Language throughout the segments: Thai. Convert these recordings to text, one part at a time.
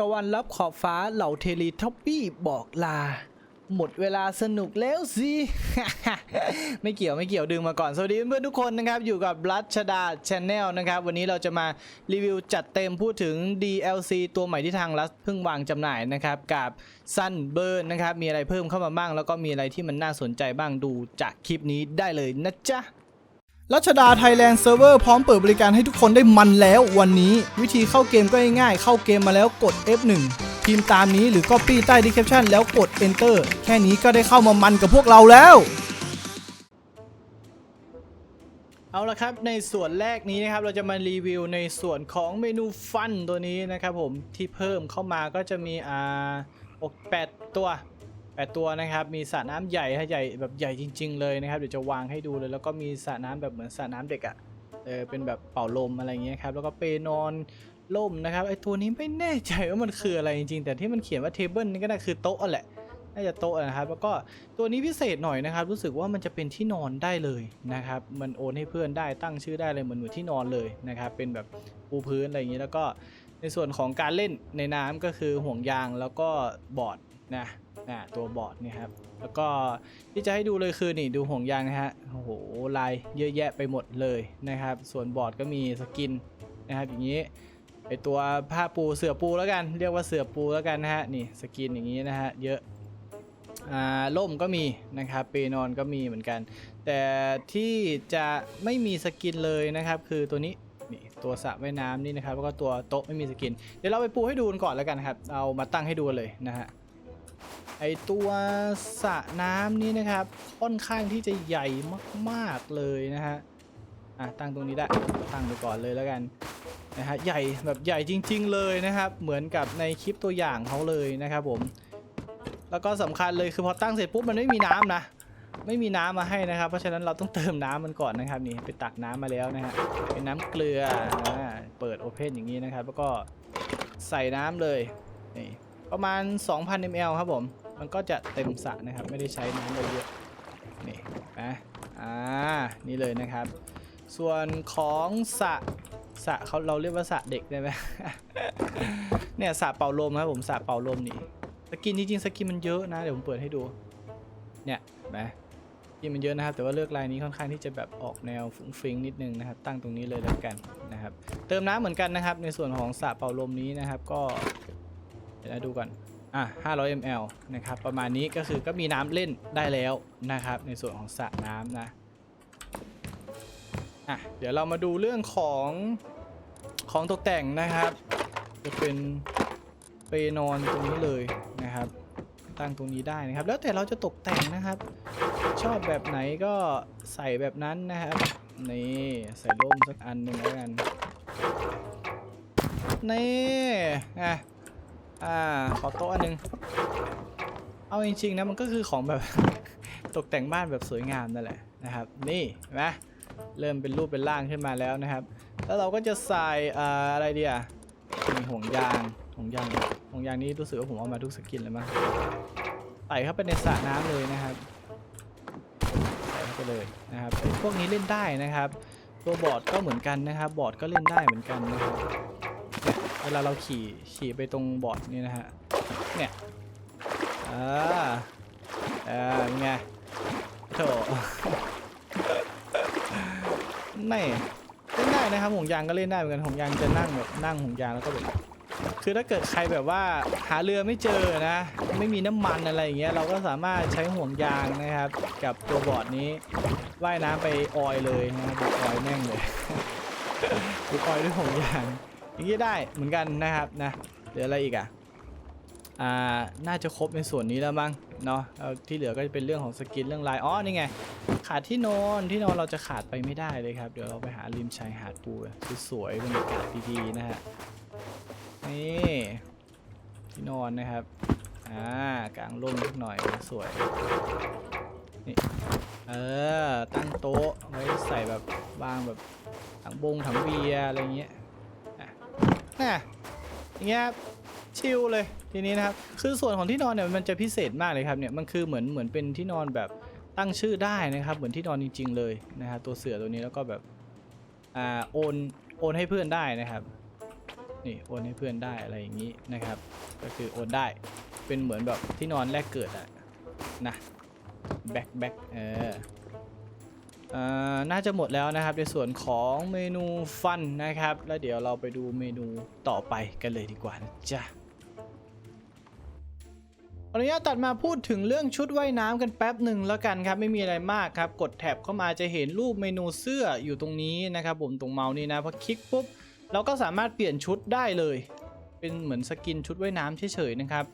ตะวันรับขอบฟ้าเหล่าเทเลท็อปปี้บอกลา หมดเวลาสนุกแล้วสิ ไม่เกี่ยวไม่เกี่ยวดึงมาก่อน สวัสดีเพื่อนทุกคนนะครับ อยู่กับรัชดาชาแนลนะครับ วันนี้เราจะมารีวิวจัดเต็มพูดถึง DLC ตัวใหม่ที่ทางรัฐเพิ่งวางจำหน่ายนะครับ กับ Sunburn นะครับ มีอะไรเพิ่มเข้ามาบ้าง แล้วก็มีอะไรที่มันน่าสนใจบ้างดูจากคลิปนี้ได้เลยนะจ๊ะ รัชดาไทยแลนด์เซิร์ฟเวอร์พร้อมเปิดบริการให้ทุกคนได้มันแล้ววันนี้ วิธีเข้าเกมก็ง่ายๆ เข้าเกมมาแล้วกด F1 พิมพ์ตามนี้หรือ Copy ใต้ description แล้วกด Enter แค่นี้ก็ได้เข้ามามันกับพวกเราแล้ว เอาละครับในส่วนแรกนี้นะครับเราจะมารีวิวในส่วนของเมนูฟันตัวนี้นะครับผมที่เพิ่มเข้ามาก็จะมีอ่าอกแปดตัว แปดตัวนะครับ มีสระน้ำใหญ่ฮะใหญ่แบบใหญ่จริง ๆ เลยนะครับ เดี๋ยวจะวางให้ดูเลย แล้วก็มีสระน้ำแบบเหมือนสระน้ำเด็กอะ่ะ เออ เป็นแบบเป่าลมอะไรเงี้ยครับ แล้วก็เปนอนล่มนะครับ ไอตัวนี้ไม่แน่ใจว่ามันคืออะไรจริงๆ แต่ที่มันเขียนว่าเทเบิลนี่ก็น่าคือโต๊ะแหละ น่าจะโต๊ะนะครับ แล้วก็ตัวนี้พิเศษหน่อยนะครับ รู้สึกว่ามันจะเป็นที่นอนได้เลยนะครับ มันโอนให้เพื่อนได้ ตั้งชื่อได้เลยเหมือนเหมือนที่นอนเลยนะครับ เป็นแบบปูพื้นอะไรอย่างนี้ แล้วก็ในส่วนของการเล่นในน้ำก็คือห่วงยางแล้วก็บอร์ดนะ นะตัวบอร์ดเนี่ยครับแล้วก็ที่จะให้ดูเลยคือนี่ดูห่วงยางนะฮะโอ้โหลายเยอะแยะไปหมดเลยนะครับ ส่วนบอร์ดก็มีสกินนะครับอย่างนี้ไอตัวผ้าปูเสือปูแล้วกัน เรียกว่าเสือปูแล้วกันนะฮะนี่สกินอย่างนี้นะฮะเยอะอ่าล่มก็มีนะครับเปนอนก็มีเหมือนกัน แต่ที่จะไม่มีสกินเลยนะครับคือตัวนี้นี่ตัวสระว่ายน้ำนี่นะครับแล้วก็ตัวโต๊ะไม่มีสกิน เดี๋ยวเราไปปูให้ดูกันก่อนแล้วกันครับ เอามาตั้งให้ดูเลยนะฮะ ไอตัวสระน้ำนี่นะครับ ค่อนข้างที่จะใหญ่มากๆเลยนะฮะอะตั้งตรงนี้ได้ตั้งไปก่อนเลยแล้วกันนะฮะใหญ่แบบใหญ่จริง ๆ เลยนะครับ เหมือนกับในคลิปตัวอย่างเขาเลยนะครับผม แล้วก็สำคัญเลยคือพอตั้งเสร็จปุ๊บมันไม่มีน้ำนะไม่มีน้ำมาให้นะครับ เพราะฉะนั้นเราต้องเติมน้ำมันก่อนนะครับนี่ไปตักน้ำมาแล้วนะฮะเป็นน้ำเกลือเปิดโอเพนอย่างนี้นะครับ แล้วก็ใส่น้ำเลยนี่ ประมาณ 2,000 ml ครับผม มันก็จะเต็มสระนะครับ ไม่ได้ใช้น้ำเลยเยอะนี่นะอ่า นี่เลยนะครับ ส่วนของสระสระเขาเราเรียกว่าสระเด็กได้ไหม เนี่ยสระเป่าลมครับผมสระเป่าลมนี่สกินจริงๆสกินมันเยอะนะ เดี๋ยวผมเปิดให้ดู เนี่ยนไหมสกินมันเยอะนะครับ แต่ว่าเลือกลายนี้ค่อนข้างที่จะแบบออกแนวฟุ้งฟิ้งนิดนึงนะครับ ตั้งตรงนี้เลยแล้วกันนะครับ เติมน้ำเหมือนกันนะครับ ในส่วนของสระเป่าลมนี้นะครับ ก็ ดี๋ยวนะดูก่อน อะ 500 ml นะครับ ประมาณนี้ก็คือก็มีน้ำเล่นได้แล้วนะครับ ในส่วนของสระน้ำนะ อะ เดี๋ยวเรามาดูเรื่องของของตกแต่งนะครับ จะเป็นเปนอนตรงนี้เลยนะครับ ตั้งตรงนี้ได้นะครับ แล้วแต่เราจะตกแต่งนะครับ ชอบแบบไหนก็ใส่แบบนั้นนะครับ นี่ใส่ร่มสักอันหนึ่งแล้วกัน นี่อะ อ่า ขอโต๊ะอันหนึง เอาจริงๆนะมันก็คือของแบบ ตกแต่งบ้านแบบสวยงามนั่นแหละนะครับ นี่เห็นไหมเริ่มเป็นรูปเป็นร่างขึ้นมาแล้วนะครับ แล้วเราก็จะใส่อ่าอะไรดีอะมีห่วงยางห่วงยางห่วงยางนี้รู้สึกว่าผมเอามาทุกสกินเลยมั้งใส่เข้าไปในสระน้ำเลยนะครับใส่เข้าไปเลยนะครับพวกนี้เล่นได้นะครับ ตัวบอร์ดก็เหมือนกันนะครับ บอร์ดก็เล่นได้เหมือนกันนะครับ เวลาเราขี่ขี่ไปตรงบอร์ดนี่นะฮะ เนี่ยอ่าอ่าเป็นไงโถไม่เล่นได้นะครับห่วงยางก็เล่นได้เหมือนกันห่วงยางจะนั่งแบบนั่งห่วงยางแล้วก็แบบคือถ้าเกิดใครแบบว่าหาเรือไม่เจอนะ ไม่มีน้ำมันอะไรอย่างเงี้ยเราก็สามารถใช้ห่วงยางนะครับ กับตัวบอร์ดนี้ว่ายน้ำไปออยเลยนะครับบุกออยแม่งเลยบุกออยด้วยห่วงยาง อย่างนี้ได้เหมือนกันนะครับนะเหลืออะไรอีกอะอ่าน่าจะครบในส่วนนี้แล้วมั้งเนาะที่เหลือก็จะเป็นเรื่องของสกินเรื่องลายอ๋อนี่ไงขาดที่นอนที่นอนเราจะขาดไปไม่ได้เลยครับ เดี๋ยวเราไปหาริมชายหาดปูสวยๆบรรยากาศดีๆนะฮะนี่ที่นอนนะครับอ่ากางร่มนิดหน่อยสวยนี่เออตั้งโต๊ะไว้ใส่แบบวางแบบถังบงถังเบียร์อะไรเงี้ย น่ะอย่างเงี้ยชิลเลยทีนี้นะครับคือส่วนของที่นอนเนี่ยมันจะพิเศษมากเลยครับเนี่ยมันคือเหมือนเหมือนเป็นที่นอนแบบตั้งชื่อได้นะครับเหมือนที่นอนจริง ๆ เลยนะครับตัวเสือตัวนี้แล้วก็แบบอ่าโอนโอนให้เพื่อนได้นะครับนี่โอนให้เพื่อนได้อะไรอย่างนี้นะครับ ก็คือโอนได้เป็นเหมือนแบบที่นอนแรกเกิดอะนะแบ็คแบ็คเออ น่าจะหมดแล้วนะครับในส่วนของเมนูฟันนะครับ แล้วเดี๋ยวเราไปดูเมนูต่อไปกันเลยดีกว่านะจ๊ะขออนุญาตตัดมาพูดถึงเรื่องชุดว่ายน้ำกันแป๊บหนึ่งแล้วกันครับไม่มีอะไรมากครับ กดแท็บเข้ามาจะเห็นรูปเมนูเสื้ออยู่ตรงนี้นะครับผมตรงเมาส์นี่นะพอคลิกปุ๊บเราก็สามารถเปลี่ยนชุดได้เลย เป็นเหมือนสกินชุดว่ายน้ำเฉยๆนะครับ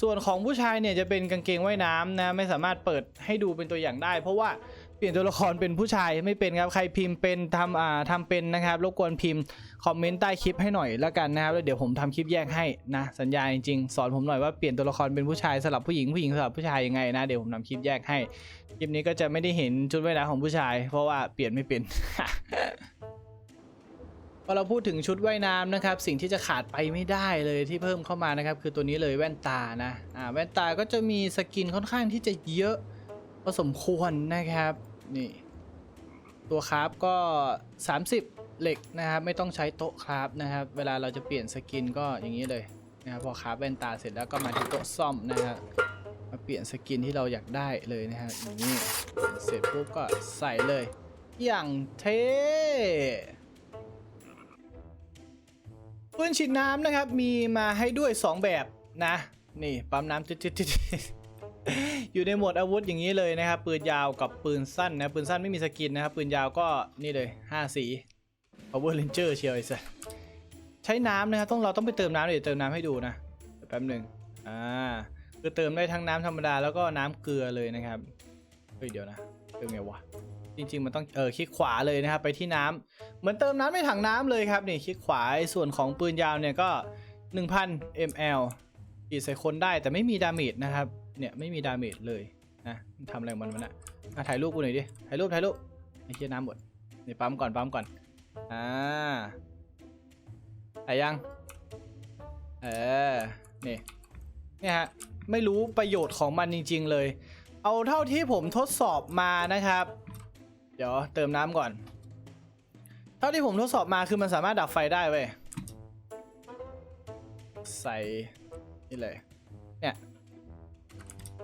ส่วนของผู้ชายเนี่ยจะเป็นกางเกงว่ายน้ำนะไม่สามารถเปิดให้ดูเป็นตัวอย่างได้ เพราะว่า เปลี่ยนตัวละครเป็นผู้ชายไม่เป็นครับใครพิมพ์เป็นทำอ่าทำเป็นนะครับรบกวนพิมพ์คอมเมนต์ใต้คลิปให้หน่อยแล้วกันนะครับแล้วเดี๋ยวผมทำคลิปแยกให้นะสัญญาจริงๆสอนผมหน่อยว่าเปลี่ยนตัวละครเป็นผู้ชายสลับผู้หญิงผู้หญิงสลับผู้ชายยังไงนะเดี๋ยวผมทำคลิปแยกให้คลิปนี้ก็จะไม่ได้เห็นชุดว่ายน้ำของผู้ชาย เพราะว่าเปลี่ยนไม่เป็นพอเราพูดถึงชุดว่ายน้ำนะครับ สิ่งที่จะขาดไปไม่ได้เลยที่เพิ่มเข้ามานะครับ คือตัวนี้เลยแว่นตานะอ่าแว่นตาก็จะมีสกินค่อนข้างที่จะเยอะพอสมควรนะครับ นี่ ตัวคราฟก็ 30 เหล็กนะครับ ไม่ต้องใช้โต๊ะคราฟนะครับ เวลาเราจะเปลี่ยนสกินก็อย่างนี้เลยนะครับพอคราฟแว่นตาเสร็จแล้วก็มาที่โต๊ะซ่อมนะครับมาเปลี่ยนสกินที่เราอยากได้เลยนะครับอย่างนี้เสร็จปุ๊บก็ใส่เลย อย่างเท่ปืนฉีดน้ำนะครับมีมาให้ด้วย 2 แบบนะ นี่ปั๊มน้ำจิดๆๆ อยู่ในโหมดอาวุธอย่างนี้เลยนะครับ ปืนยาวกับปืนสั้นนะ ปืนสั้นไม่มีสกินนะครับ ปืนยาวก็นี่เลย 5 สี Power Ranger เชียวไอ้สัสใช้น้ำนะครับ ต้องเราต้องไปเติมน้ำเดี๋ยวเติมน้ำให้ดูนะแป๊บหนึ่งอ่าคือเติมได้ทั้งน้ำธรรมดาแล้วก็น้ำเกลือเลยนะครับเฮ้ยเดี๋ยวนะเติมไงวะจริงๆมันต้องเออคลิกขวาเลยนะครับไปที่น้ำเหมือนเติมน้ำในถังน้ำเลยครับนี่คลิกขวาส่วนของปืนยาวเนี่ยก็ 1,000 ml ฉีดใส่คนได้แต่ไม่มีดาเมจนะครับ เนี่ยไม่มีดาเมจเลยนะมันทำอะไรของมันมันอะอะถ่ายรูปกูหน่อยดิ ถ่ายรูปถ่ายรูปไอ้เหี้ยน้ำหมดนี่ปั๊มก่อนปั๊มก่อน อ่าถ่ายยัง เออ นี่ เนี่ยฮะ ไม่รู้ประโยชน์ของมันจริง ๆ เลย เอาเท่าที่ผมทดสอบมานะครับ เดี๋ยวเติมน้ำก่อน เท่าที่ผมทดสอบมาคือมันสามารถดับไฟได้เว้ย ใส่นี่เลย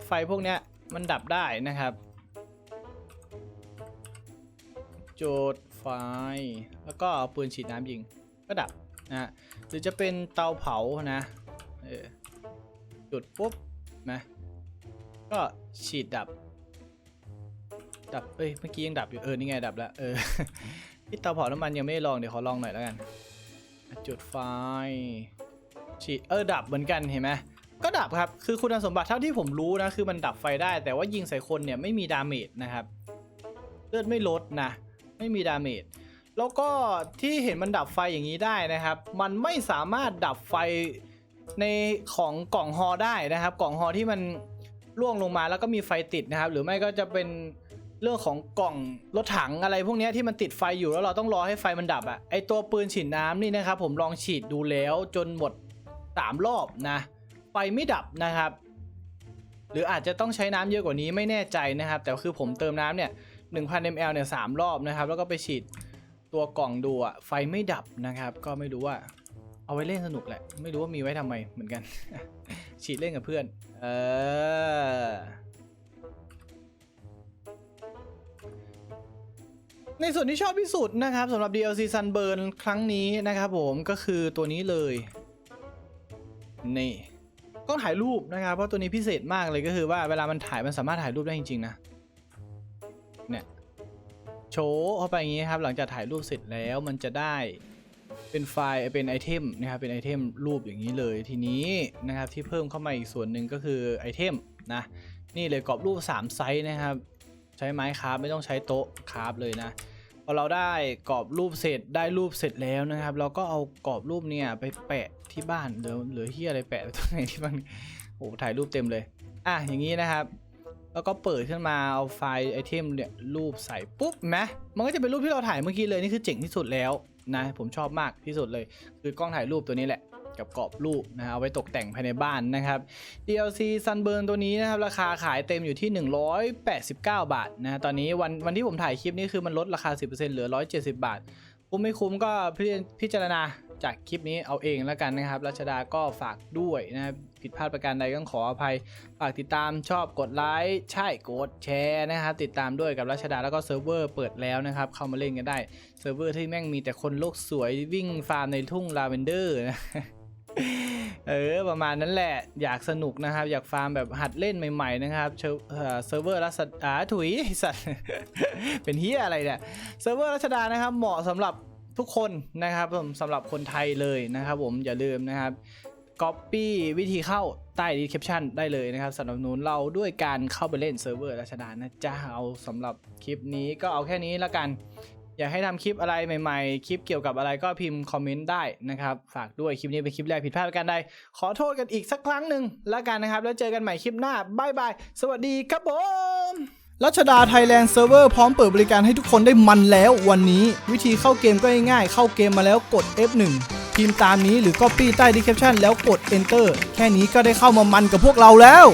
ไฟพวกเนี้ยมันดับได้นะครับ โจดไฟ แล้วก็เอาปืนฉีดน้ำยิงก็ดับนะหรือจะเป็นเตาเผานะเออจุดปุ๊บนะก็ฉีดดับ ดับเอ้ยเมื่อกี้ยังดับอยู่เออนี่ไงดับแล้วเออที่เตาเผาน้ำมันยังไม่ได้ลองเดี๋ยวขอลองหน่อยแล้วกัน จุดไฟฉีดเออดับเหมือนกันเห็นไหม ก็ดับครับ คือคุณสมบัติเท่าที่ผมรู้นะ คือมันดับไฟได้ แต่ว่ายิงใส่คนเนี่ยไม่มีดาเมจนะครับ เลือดไม่ลดนะ ไม่มีดาเมจ แล้วก็ที่เห็นมันดับไฟอย่างนี้ได้นะครับ มันไม่สามารถดับไฟในของกล่องฮอได้นะครับ กล่องฮอที่มันร่วงลงมาแล้วก็มีไฟติดนะครับ หรือไม่ก็จะเป็นเรื่องของกล่องรถถังอะไรพวกนี้ที่มันติดไฟอยู่แล้วเราต้องรอให้ไฟมันดับอะ่ะไอตัวปืนฉีดน้ำนี่นะครับผมลองฉีดดูแล้วจนหมด 3 รอบนะ ไฟไม่ดับนะครับ หรืออาจจะต้องใช้น้ำเยอะกว่านี้ไม่แน่ใจนะครับ แต่คือผมเติมน้ำเนี่ย1,000 ml เนี่ยสามรอบนะครับ แล้วก็ไปฉีดตัวกล่องดูอะไฟไม่ดับนะครับ ก็ไม่รู้ว่าเอาไว้เล่นสนุกแหละ ไม่รู้ว่ามีไว้ทำไมเหมือนกัน ฉีดเล่นกับเพื่อน เออ ในส่วนที่ชอบที่สุดนะครับสำหรับ DLC Sunburn ครั้งนี้นะครับผมก็คือตัวนี้เลย นี่ กล้องถ่ายรูปนะครับ เพราะตัวนี้พิเศษมากเลยก็คือว่าเวลามันถ่ายมันสามารถถ่ายรูปได้จริงๆนะเนี่ยโชว์เข้าไปอย่างนี้ครับ หลังจากถ่ายรูปเสร็จแล้วมันจะได้เป็นไฟล์เป็นไอเทมนะครับเป็นไอเทมรูปอย่างนี้เลยทีนี้นะครับที่เพิ่มเข้ามาอีกส่วนหนึ่งก็คือไอเทมนะนี่เลยกรอบรูป 3 ไซส์นะครับ ใช้ไม้คราฟไม่ต้องใช้โต๊ะคราฟเลยนะ พอเราได้กรอบรูปเสร็จได้รูปเสร็จแล้วนะครับ เราก็เอากรอบรูปเนี่ยไปแปะที่บ้านเหลือเหลือเฮียอะไรแปะตรงไหนที่บ้านโอ้ถ่ายรูปเต็มเลย อะอย่างนี้นะครับ แล้วก็เปิดขึ้นมาเอาไฟล์ไอเทมเนี่ยรูปใส่ปุ๊บไหมมันก็จะเป็นรูปที่เราถ่ายเมื่อกี้เลยนี่คือเจ๋งที่สุดแล้วนะผมชอบมากที่สุดเลย คือกล้องถ่ายรูปตัวนี้แหละ กับกรอบรูปนะเอาไว้ตกแต่งภายในบ้านนะครับ DLC Sunburn ตัวนี้นะครับราคาขายเต็มอยู่ที่ 189 บาทนะตอนนี้วันวันที่ผมถ่ายคลิปนี้คือมันลดราคา 10%เหลือ 170 บาท คุ้มไม่คุ้มก็พิพิจารณาจากคลิปนี้เอาเองแล้วกันนะครับรัชดาก็ฝากด้วยนะครับผิดพลาดประการใดก็ขออภัย ฝากติดตามชอบกดไลค์ใช่กดแชร์นะครับติดตามด้วยกับรัชดาแล้วก็เซิร์ฟเวอร์เปิดแล้วนะครับเข้ามาเล่นกันได้เซิร์ฟเวอร์ที่แม่งมีแต่คนโลกสวยวิ่งฟาร์มในทุ่งลาเวนเดอร์นะ เออ ประมาณนั้นแหละ อยากสนุกนะครับ อยากฟาร์มแบบหัดเล่นใหม่ ๆ นะครับเซิร์ฟเวอร์รัชดาถุยสัตว์เป็นเฮียอะไรเนี่ยเซิร์ฟเวอร์รัชดานะครับ เหมาะสำหรับทุกคนนะครับผมสำหรับคนไทยเลยนะครับ ผมอย่าลืมนะครับ Copy วิธีเข้าใต้ description ได้เลยนะครับสนับสนุนเราด้วยการเข้าไปเล่นเซิร์ฟเวอร์รัชดานะจ๊ะเอาสำหรับคลิปนี้ก็เอาแค่นี้ละกัน อยากให้ทำคลิปอะไรใหม่ๆ คลิปเกี่ยวกับอะไรก็พิมพ์คอมเมนต์ได้นะครับ ฝากด้วยคลิปนี้เป็นคลิปแรกผิดพลาดประการใด ขอโทษกันอีกสักครั้งหนึ่งละกันนะครับ แล้วเจอกันใหม่คลิปหน้าบายบาย สวัสดีครับผมรัชดาไทยแลนด์เซิร์ฟเวอร์พร้อมเปิดบริการให้ทุกคนได้มันแล้ววันนี้ วิธีเข้าเกมก็ง่ายๆ เข้าเกมมาแล้วกด F1 พิมพ์ตามนี้หรือ Copy ใต้ description แล้วกด Enter แค่นี้ก็ได้เข้ามามันกับพวกเราแล้ว